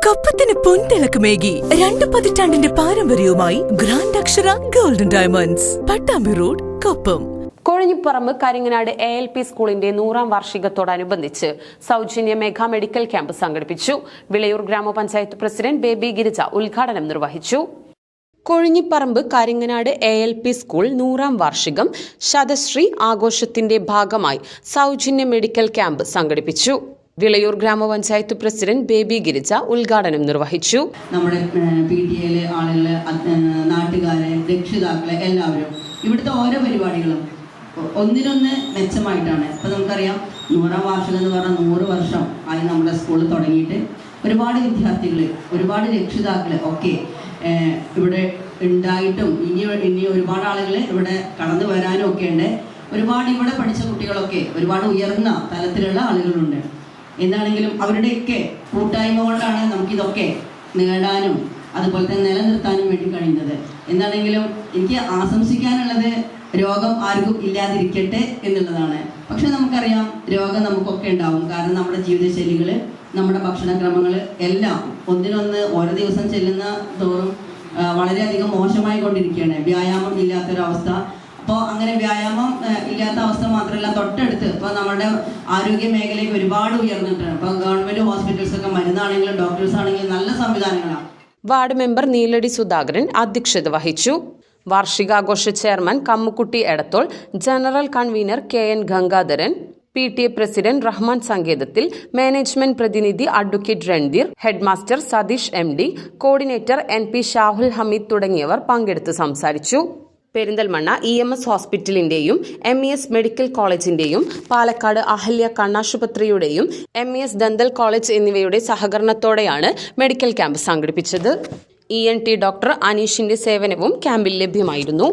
കപ്പത്തിന് പൊൻതിളക്കമേകി രണ്ട് പതിറ്റാണ്ടിന്റെ പാരമ്പര്യവുമായി grand Akshara golden diamonds Pattambi road Koppam. Kozhinjiparambu Karinganad A L P സ്കൂളിന്റെ നൂറാം വാർഷികത്തോടനുബന്ധിച്ച് സൗജന്യ മെഗാ മെഡിക്കൽ ക്യാമ്പ് സംഘടിപ്പിച്ചു. വിളയൂർ ഗ്രാമപഞ്ചായത്ത് പ്രസിഡന്റ് ബേബി ഗിരിജ ഉദ്ഘാടനം നിർവഹിച്ചു. Kozhinjiparambu Karinganad A L P school നൂറാം വാർഷികം ശതശ്രീ ആഘോഷത്തിന്റെ ഭാഗമായി സൗജന്യ മെഡിക്കൽ ക്യാമ്പ് സംഘടിപ്പിച്ചു. വിളയൂർ ഗ്രാമപഞ്ചായത്ത് പ്രസിഡന്റ് ബേബി ഗിരിജ ഉദ്ഘാടനം നിർവഹിച്ചു. നമ്മുടെ പി ടി എയിലെ ആളുകൾ നാട്ടുകാരെ രക്ഷിതാക്കളെ എല്ലാവരും ഇവിടുത്തെ ഓരോ പരിപാടികളും ഒന്നിനൊന്ന് മെച്ചമായിട്ടാണ്. ഇപ്പം നമുക്കറിയാം നൂറാം വാർഷികം എന്ന് പറഞ്ഞാൽ നൂറ് വർഷം ആയി നമ്മുടെ സ്കൂൾ തുടങ്ങിയിട്ട്. ഒരുപാട് വിദ്യാർത്ഥികൾ ഒരുപാട് രക്ഷിതാക്കൾ ഒക്കെ ഇവിടെ ഉണ്ടായിട്ടും ഇനി ഇനി ഒരുപാട് ആളുകൾ ഇവിടെ കടന്നു വരാനും ഒക്കെ ഉണ്ട്. ഒരുപാട് ഇവിടെ പഠിച്ച കുട്ടികളൊക്കെ ഒരുപാട് ഉയർന്ന തലത്തിലുള്ള ആളുകളുണ്ട്. എന്താണെങ്കിലും അവരുടെയൊക്കെ കൂട്ടായ്മ കൊണ്ടാണ് നമുക്കിതൊക്കെ നേടാനും അതുപോലെ തന്നെ നിലനിർത്താനും വേണ്ടി കഴിയുന്നത്. എന്താണെങ്കിലും എനിക്ക് ആശംസിക്കാനുള്ളത് രോഗം ആർക്കും ഇല്ലാതിരിക്കട്ടെ എന്നുള്ളതാണ്. പക്ഷെ നമുക്കറിയാം രോഗം നമുക്കൊക്കെ ഉണ്ടാവും. കാരണം നമ്മുടെ ജീവിതശൈലികൾ നമ്മുടെ ഭക്ഷണക്രമങ്ങൾ എല്ലാം ഒന്നിനൊന്ന് ഓരോ ദിവസം ചെല്ലുന്ന തോറും വളരെയധികം മോശമായി കൊണ്ടിരിക്കുകയാണ് വ്യായാമം ഇല്ലാത്തൊരവസ്ഥ അപ്പോൾ അങ്ങനെ വ്യായാമം ഇല്ലാത്ത അവസ്ഥ മാത്രമല്ല തൊട്ടടുത്ത് ഇപ്പോൾ നമ്മുടെ ആരോഗ്യ മേഖലയ്ക്ക് ഒരുപാട് ഉയർന്നിട്ടുണ്ട് ഇപ്പോൾ ഗവൺമെന്റ് ഹോസ്പിറ്റൽസ് ഒക്കെ മരുന്നാണെങ്കിലും ഡോക്ടേഴ്സ് ആണെങ്കിലും നല്ല സംവിധാനങ്ങളാണ്. വാർഡ് മെമ്പർ നീലടി സുധാകരൻ അധ്യക്ഷത വഹിച്ചു. വാർഷികാഘോഷ chairman Kammukutty Edathol general convener K N Gangadharan P T A president Rahman സങ്കേതത്തിൽ management പ്രതിനിധി advocate Randheer headmaster Satheesh M D coordinator N P Shahul Hameed തുടങ്ങിയവർ പങ്കെടുത്ത് സംസാരിച്ചു. പെരിന്തൽമണ്ണ ഇ എം എസ് ഹോസ്പിറ്റലിന്റെയും എം ഇ എസ് മെഡിക്കൽ കോളേജിന്റെയും Palakkad Ahalya കണ്ണാശുപത്രിയുടെയും M E S dental college എന്നിവയുടെ സഹകരണത്തോടെയാണ് medical camp സംഘടിപ്പിച്ചത്. E N T doctor അനീഷിന്റെ സേവനവും ക്യാമ്പിൽ ലഭ്യമായിരുന്നു.